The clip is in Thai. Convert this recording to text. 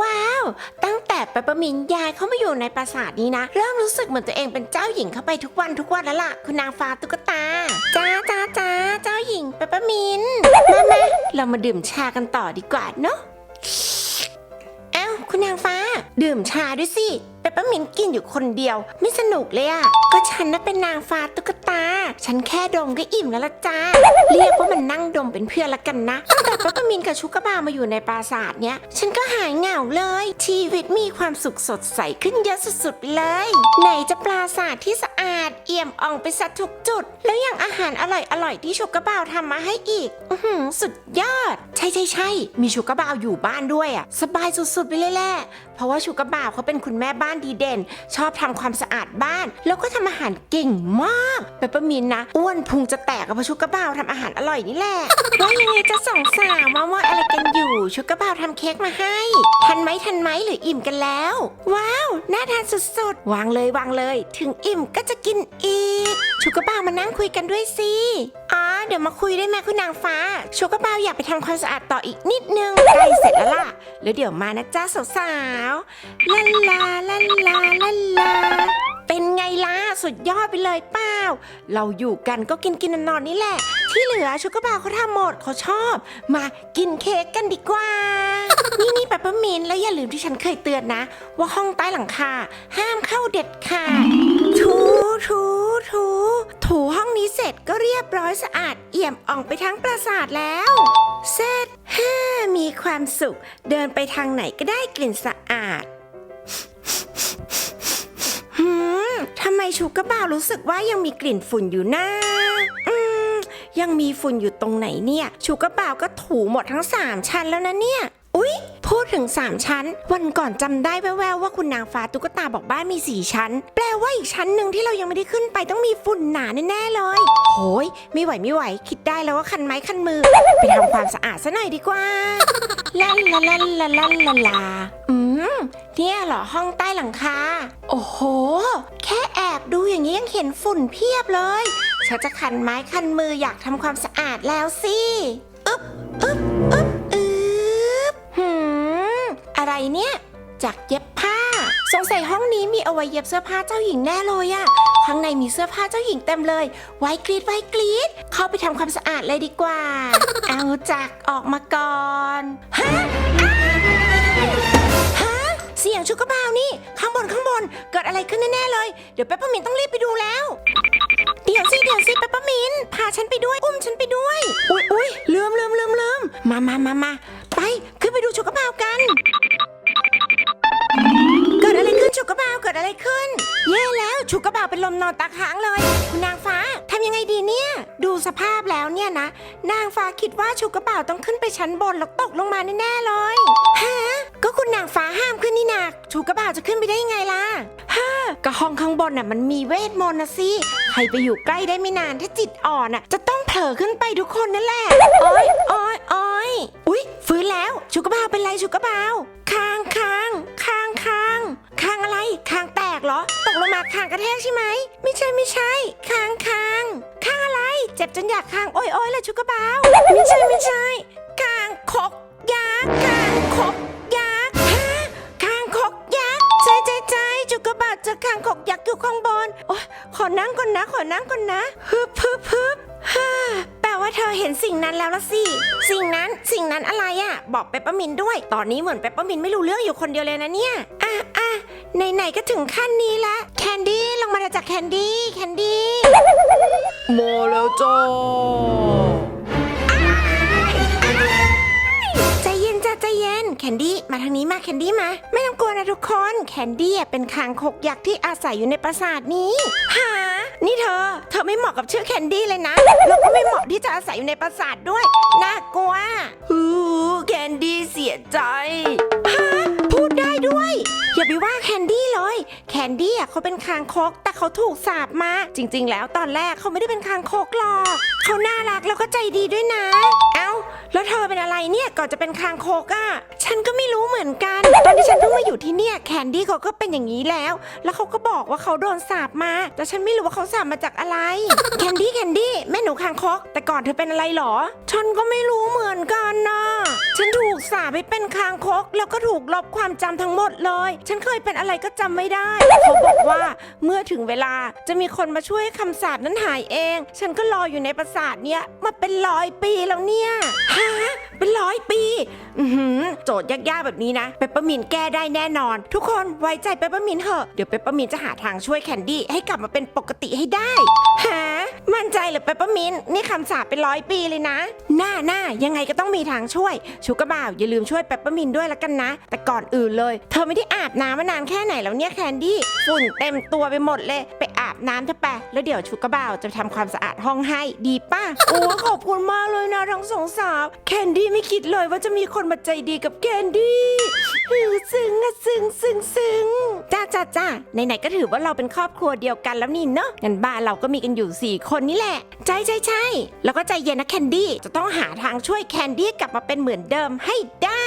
ว้าว ตั้งแต่ปปปะมินยายเข้ามาอยู่ในปราสาทนี้นะ เริ่มรู้สึกเหมือนตัวเองเป็นเจ้าหญิงเข้าไปทุกวันทุกวันแล้วล่ะ คุณนางฟ้าตุ๊กตา จ้าจ้าจ้าเจ้าหญิงปปปะมินมามาเรามาดื่มชากันต่อดีกว่าเนาะเอ้าคุณนางฟ้า ดื่มชาด้วยสิเปปเปอร์มินต์กินอยู่คนเดียว ไม่สนุกเลยอะก็ฉันน่ะเป็นนางฟ้าตุ๊ก ฉันแค่ดมก็อิ่มแล้วละจ้า เรียกว่ามันนั่งดมเป็นเพื่อนละกันนะ แต่ปปเปอมินกับชุกบามาอยู่ในปราสาทเนี้ย ฉันก็หายเหงาเลย ชีวิตมีความสุขสดใสขึ้นเยอะสุดๆเลย ไหนจะปราสาทที่สะอาด เอี่ยมอ่องไปสัทุกจุด แล้วยังอาหารอร่อยๆที่ชูกาบาทำมาให้อีก อือหือสุดยอด ใช่ใช่ใช่มีชูกาบาอยู่บ้านด้วยอะ สบายสุดๆไปเลยแหละเพราะว่าชูกาบาเขาเป็นคุณแม่บ้านดีเด่น ชอบทำความสะอาดบ้าน แล้วก็ทำอาหารเก่งมากเปปเปอร์มินนะอ้วนพุงจะแตกกับเพราะชูกาบาทำอาหารอร่อยนี่แหละว่ายังไงจะสองสาวมาว่าอะไรก ชูกาบาวทำเค้กมาให้ ทันไหมทันไหมหรืออิ่มกันแล้ว ว้าว น่าทานสุดๆ วางเลยวางเลย ถึงอิ่มก็จะกินอีก ชูกาบาวมานั่งคุยกันด้วยสิอ๋อเดี๋ยวมาคุยได้ไหมคุณนางฟ้า ชูกาบาวอยากไปทำความสะอาดต่ออีกนิดนึงใกล้เสร็จแล้วล่ะ แล้วเดี๋ยวมานะจ้าสาวๆลาลาลาลาลาลา เป็นไงล่ะสุดยอดไปเลยเปล่า เราอยู่กันก็กินกินนอนๆนี่แหละ ที่เหลือชูกาบาวเขาทำหมดเขาชอบ มากินเค้กกันดีกว่า นี่นี่ปปเปอร์มินต์แล้วอย่าลืมที่ฉันเคยเตือนนะ ว่าห้องใต้หลังคาห้ามเข้าเด็ดขาดถูถูถูถูห้องนี้เสร็จก็เรียบร้อยสะอาดเอี่ยมอ่องไปทั้งปราสาทแล้ว เสร็จฮ่ามีความสุข เดินไปทางไหนก็ได้กลิ่นสะอาด ทำไมชูกระบ่าวรู้สึกว่ายังมีกลิ่นฝุ่นอยู่นะอืมยังมีฝุ่นอยู่ตรงไหนเนี่ย ชูกระบ่าวก็ถูหมดทั้ง3ชั้นแล้วนะเนี่ย อุ๊ย พูดถึง3ชั้น วันก่อนจำได้แว่วๆว่าคุณนางฟ้าตุ๊กตาบอกบ้านมี4ชั้น แปลว่าอีกชั้นหนึ่งที่เรายังไม่ได้ขึ้นไปต้องมีฝุ่นหนาแน่ๆเลยโหยไม่ไหวไม่ไหว คิดได้แล้วว่าคันไม้คันมือ ไปทำความสะอาดซะหน่อยดีกว่าลาลาลาลาลาลาลาอืม เนี่ยเหรอห้องใต้หลังคา โอ้โห แค อบดูอย่างนี้ยังเห็นฝุ่นเพียบเลย ฉันจะคันไม้คันมืออยากทำความสะอาดแล้วสิอึ๊บอึ๊บอึ๊บอึ๊บหืมอะไรเนี่ย จากเย็บผ้า สงสัยห้องนี้มีเอาไว้เย็บเสื้อผ้าเจ้าหญิงแน่เลยอะข้างในมีเสื้อผ้าเจ้าหญิงเต็มเลย ไว้กรีดไว้กรีด เข้าไปทำความสะอาดเลยดีกว่า เอาจักออกมาก่อน ฮะอ้ายฮะ เสียงชุกกระบาวนี่ข้าง น เกิดอะไรขึ้นแน่ๆเลย เดี๋ยวเปปเปอร์มินต้องรีบไปดูแล้ว เดี๋ยวสิเดี๋ยวสิเปปเปอร์มินพาฉันไปด้วย อุ้มฉันไปด้วย อุ้ยอุ้ยลืมลืมลืมลืมมามามามาไป ขึ้นไปดูชุกกระเบากัน เกิดอะไรขึ้นชุกกระเบาเกิดอะไรขึ้นแย่แล้วชุกกระเบาเป็นลมนอนตาค้างเลย คุณนางฟ้าทำยังไงดีเนี่ย ดูสภาพแล้วเนี่ยนะ นางฟ้าคิดว่าชุกกระเบาต้องขึ้นไปชั้นบนแล้วตกลงมาแน่ๆเลยฮะ ก็คุณนางฟ้าห้ามขึ้นนี่นาชุกกระบาวจะขึ้นไปได้ยังไงล่ะฮะก็ห้องข้างบนน่ะมันมีเวทมนต์นะสิใครไปอยู่ใกล้ได้ไม่นานถ้าจิตอ่อนน่ะ จะต้องเผลอขึ้นไปทุกคนนั่นแหละโอ้ยโอ้ยโอ้ยอุ๊ยฟื้นแล้วชุกระบาวเป็นไรชุกระบาวคางคางคางคางคางอะไรคางแตกเหรอตกลงมาคางกระแทกใช่ไหมไม่ใช่ไม่ใช่คางคางคางอะไร เจ็บจนอยากคางโอ้ยโอ้ยเลยชุกระบาวไม่ใช่ไม่ใช่ นั่งก่อนนะ ขอนั่งก่อนนะฮึบฮึบฮึบฮ่าแปลว่าเธอเห็นสิ่งนั้นแล้วละสิ สิ่งนั้น สิ่งนั้นอะไรอะ่ะ บอกเปปเปอร์มินด้วย ตอนนี้เหมือนเปปเปอร์มินไม่รู้เรื่องอยู่คนเดียวเลยนะเนี่ย อะอะไหนๆก็ถึงขั้นนี้ละ แคนดี้ลงมาเถอะจากแคนดี้ แคนดี้ มาแล้วจ้า แคนดี้มาทางนี้มาแคนดี้มา ไม่ต้องกลัวนะทุกคนแคนดี้เป็นคางคกยักษ์ที่อาศัยอยู่ในปราสาทนี้หานี่เธอ เธอไม่เหมาะกับชื่อแคนดี้เลยนะแล้วก็ไม่เหมาะที่จะอาศัยอยู่ในปราสาทด้วยน่ากลัวฮู้แคนดี้เสียใจฮะพูดได้ด้วยอย่าไปว่าแคนดี้เลย แคนดี้อะเขาเป็นคางคก แต่เขาถูกสาบมา จริง ๆ แล้วตอนแรกเขาไม่ได้เป็นคางคกหรอกเขาน่ารักแล้วก็ใจดีด้วยนะ แล้วเธอเป็นอะไรเนี่ยก่อนจะเป็นคางคกอะฉันก็ไม่รู้เหมือนกัน ตอนที่ฉันเพิ่งมาอยู่ที่เนี่ยแคนดี้เขาก็เป็นอย่างนี้แล้ว แล้วเขาก็บอกว่าเขาโดนสาบมา แต่ฉันไม่รู้ว่าเขาสาบมาจากอะไร แคนดี้แคนดี้แม่หนูคางคก แต่ก่อนเธอเป็นอะไรหรอ ฉันก็ไม่รู้เหมือนกันนะฉันถูกสาปให้เป็นคางคก แล้วก็ถูกลบความจำทั้งหมดเลย ฉันเคยเป็นอะไรก็จำไม่ได้เขาบอกว่าเมื่อถึงเวลาจะมีคนมาช่วยให้คำสาปนั้นหายเอง ฉันก็รออยู่ในปราสาทเนี้ยมาเป็นร้อยปีแล้วเนี่ยฮะเป็นร้อยปีอือหือโจทย์ยากๆแบบนี้นะเปปเปอร์มินแก้ได้แน่นอน ทุกคนไว้ใจเปปเปอร์มินเถอะเดี๋ยวเปปเปอร์มินจะหาทางช่วยแคนดี้ให้กลับมาเป็นปกติให้ได้ฮะมั่นใจเหรือเปปเปอร์มินนี่คำสาปเป็นร้อยปีเลยนะ หน้าหน้ายังไงก็ต้องมีทางช่วยชูกระบ่าวอย่าลืมช่วยเปปเปอร์มินด้วยละกันนะ แต่ก่อนอื่นเลย เธอไม่ได้อาบน้ำมานานแค่ไหนแล้วเนี่ยแคนดี้ฝุ่นเต็มตัวไปหมดเลยไป อาบน้ำเถอะไปแล้วเดี๋ยวชูกระบ่าวจะทำความสะอาดห้องให้ดีป่ะ โอ้ขอบคุณมากเลยนะทั้งสองสาวแคนดี้ไม่คิดเลยว่าจะมีคนมาใจดีกับแคนดี้หือซึ้งอะซึ้งซึ้งซึ้งจ้าจ้าจ้าไหนๆก็ถือว่าเราเป็นครอบครัวเดียวกันแล้วนี่เนอะงั้นบ้านเราก็มีกันอยู่สี่คนนี่แหละ ใช่ใช่ใช่แล้วก็ใจเย็นนะแคนดี้จะต้องหาทางช่วยแคนดี้กลับมาเป็นเหมือนเดิมให้ได้